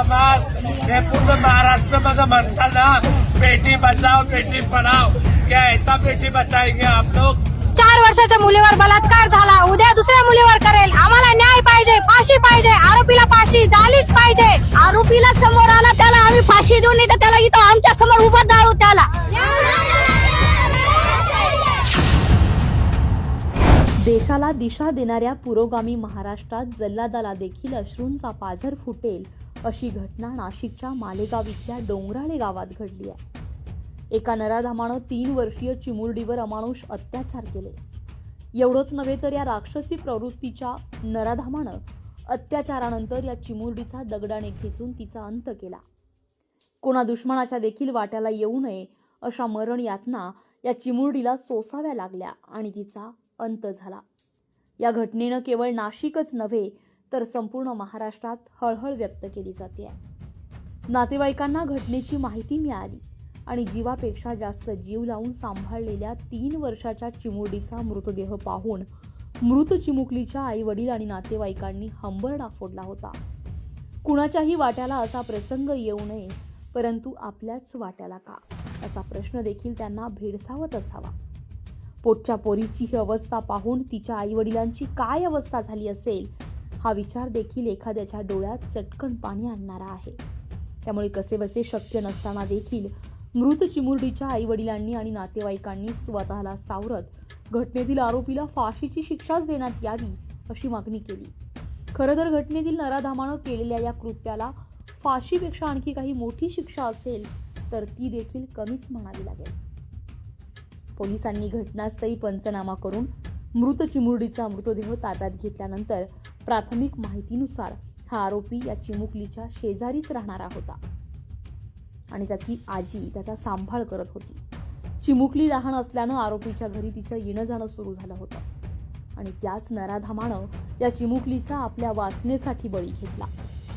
समाज हे पूर्ण महाराष्ट्रमध्ये म्हणतात ना बेटी बचाओ बेटी पढ़ाओ क्या ऐसा बेटी बचाएंगे आप लोग चार वर्षाच्या मुलीवर बलात्कार झाला. उद्या दुसऱ्या मुलीवर करेल. आम्हाला न्याय पाहिजे फाशी पाहिजे. आरोपीला फाशी झालीच पाहिजे. आरोपीला समोर आला त्याला आम्ही फाशी देऊ नाही तर त्याला इथं आमच्यासमोर उभं दाळू त्याला. देशाला दिशा देणाऱ्या पुरोगामी महाराष्ट्रात जल्लादाला देखील अश्रूंचा पाझर फुटेल. अशी घटना नाशिकच्या मालेगाव इथल्या डोंगराळे गावात घडली आहे. एका नराधामानं तीन वर्षीय चिमुरडीवर अमानुष अत्याचार केले. एवढंच नव्हे तर या राक्षसी प्रवृत्तीच्या नराधामानं अत्याचारानंतर या चिमुरडीचा दगडाने खेचून तिचा अंत केला. कोणा दुश्मनाच्या देखील वाट्याला येऊ नये अशा मरण यातना या चिमुरडीला सोसाव्या लागल्या आणि तिचा अंत झाला. या घटनेनं केवळ नाशिकच नव्हे तर संपूर्ण महाराष्ट्रात हळहळ व्यक्त केली जाते. आहे नातेवाईकांना घटनेची माहिती मिळाली आणि जीवापेक्षा जास्त जीव लावून सांभाळलेल्या तीन वर्षाच्या चिमुरडीचा मृतदेह पाहून मृत चिमुकलीच्या आई वडील आणि नातेवाईकांनी हंबरडा फोडला होता. कुणाच्याही वाट्याला असा प्रसंग येऊ नये परंतु आपल्याच वाट्याला का? असा प्रश्न देखील त्यांना भेडसावत असावा. पोटच्या पोरीची ही अवस्था पाहून तिच्या आईवडिलांची काय अवस्था झाली असेल? हा विचार देखील एखाद्याच्या डोळ्यात चटकन पाणी आणणारा आहे. त्यामुळे कसेबसे शक्य नसताना देखील मृत चिमुरडीच्या आईवडिलांनी आणि नातेवाईकांनी स्वतःला सावरत घटनेतील आरोपीला फाशीची शिक्षाच देण्यात यावी अशी मागणी केली. खरं तर घटनेतील नराधामानं केलेल्या या कृत्याला फाशीपेक्षा आणखी काही मोठी शिक्षा असेल तर ती देखील कमीच म्हणावी लागेल. पोलिसांनी घटनास्थळी पंचनामा करून मृत चिमुरडीचा मृतदेह ताब्यात घेतल्यानंतर प्राथमिक माहितीनुसार हा आरोपी या चिमुकलीच्या शेजारीच राहणारा होता. आणि त्याची आजी त्याचा सांभाळ करत होती. चिमुकली लहान असल्यानं आरोपीच्या घरी तिचं येणं जाणं सुरू झालं होतं. आणि त्याच नराधामानं या चिमुकलीचा आपल्या वासनेसाठी बळी घेतला.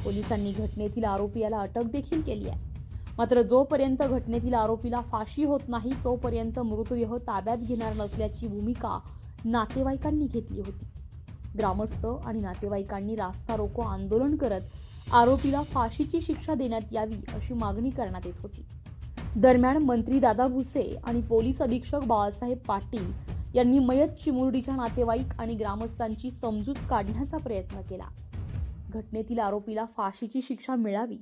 पोलिसांनी घटनेतील आरोपी याला अटक देखील केली आहे. मात्र जोपर्यंत घटनेतील आरोपीला फाशी होत नाही तोपर्यंत मृतदेह ताब्यात घेणार नसल्याची भूमिका नातेवाईकांनी घेतली होती. ग्रामस्थ आणि नातेवाईकांनी रास्ता रोको आंदोलन करत आरोपीला फाशीची शिक्षा देण्यात यावी अशी मागणी करण्यात येत होती. दरम्यान मंत्री दादा भुसे आणि पोलीस अधीक्षक बाळासाहेब पाटील यांनी मयत चिमुरडीच्या नातेवाईक आणि ग्रामस्थांची समजूत काढण्याचा प्रयत्न केला. घटनेतील आरोपीला फाशीची शिक्षा मिळावी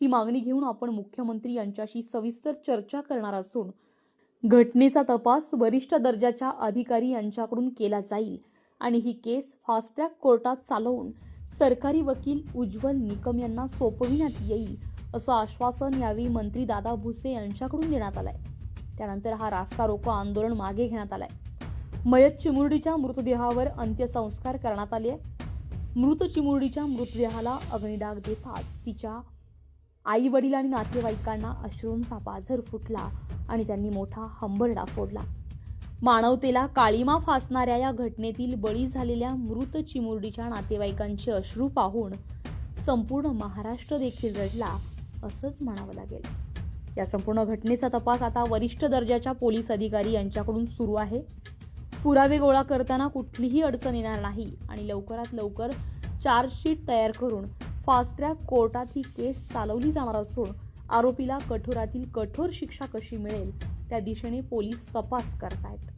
ही मागणी घेऊन आपण मुख्यमंत्री यांच्याशी सविस्तर चर्चा करणार असून घटनेचा तपास वरिष्ठ दर्जाच्या अधिकारी यांच्याकडून केला जाईल आणि ही केस फास्ट ट्रॅक कोर्टात चालवून सरकारी वकील उज्ज्वल निकम यांना सोपविण्यात येईल असं आश्वासन यावेळी मंत्री दादा भुसे यांच्याकडून देण्यात आलंय. त्यानंतर हा रास्ता रोको आंदोलन मागे घेण्यात आलंय. मयत चिमुरडीच्या मृतदेहावर अंत्यसंस्कार करण्यात आले मृत चिमुरडीच्या मृतदेहाला अग्निडाग देताच तिच्या आई वडील आणि नातेवाईकांना अश्रूंचा पाझर फुटला आणि त्यांनी मोठा हंबरडा फोडला. मानवतेला काळीमा फासणाऱ्या या घटनेतील बळी झालेल्या मृत चिमुरडीच्या नातेवाईकांचे अश्रू पाहून संपूर्ण महाराष्ट्र देखील रडला असंच म्हणावं लागेल. या संपूर्ण घटनेचा तपास आता वरिष्ठ दर्जाच्या पोलीस अधिकारी यांच्याकडून सुरू आहे. पुरावे गोळा करताना कुठलीही अडचण येणार नाही आणि लवकरात लवकर चार्जशीट तयार करून फास्ट ट्रॅक कोर्टात ही केस चालवली जाणार असून आरोपीला कठोरातील कठोर शिक्षा कशी मिळेल त्या दिशेने पोलीस तपास करतायत.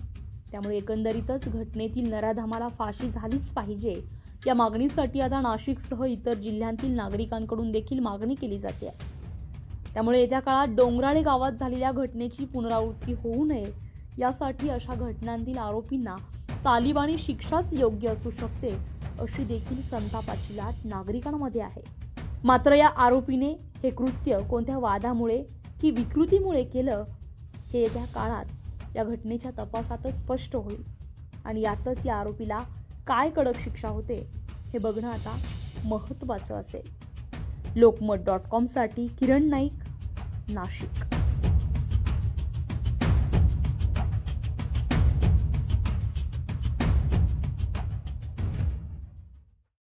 त्यामुळे एकंदरीतच घटनेतील नराधामाला फाशी झालीच पाहिजे. या मागणीसाठी आता नाशिकसह इतर जिल्ह्यांतील नागरिकांकडून देखील मागणी केली जाते. त्यामुळे येत्या काळात डोंगराळे गावात झालेल्या घटनेची पुनरावृत्ती होऊ नये यासाठी अशा घटनांतील आरोपींना तालिबानी शिक्षाच योग्य असू शकते अशी देखील संतापाची लाट नागरिकांमध्ये आहे. मात्र या आरोपीने हे कृत्य कोणत्या वादामुळे की विकृतीमुळे केलं हे येत्या काळात या घटनेच्या तपासातच स्पष्ट होईल. आणि यातच या आरोपीला काय कडक शिक्षा होते हे बघणं आता महत्त्वाचं असेल. लोकमत डॉट कॉमसाठी किरण नाईक नाशिक.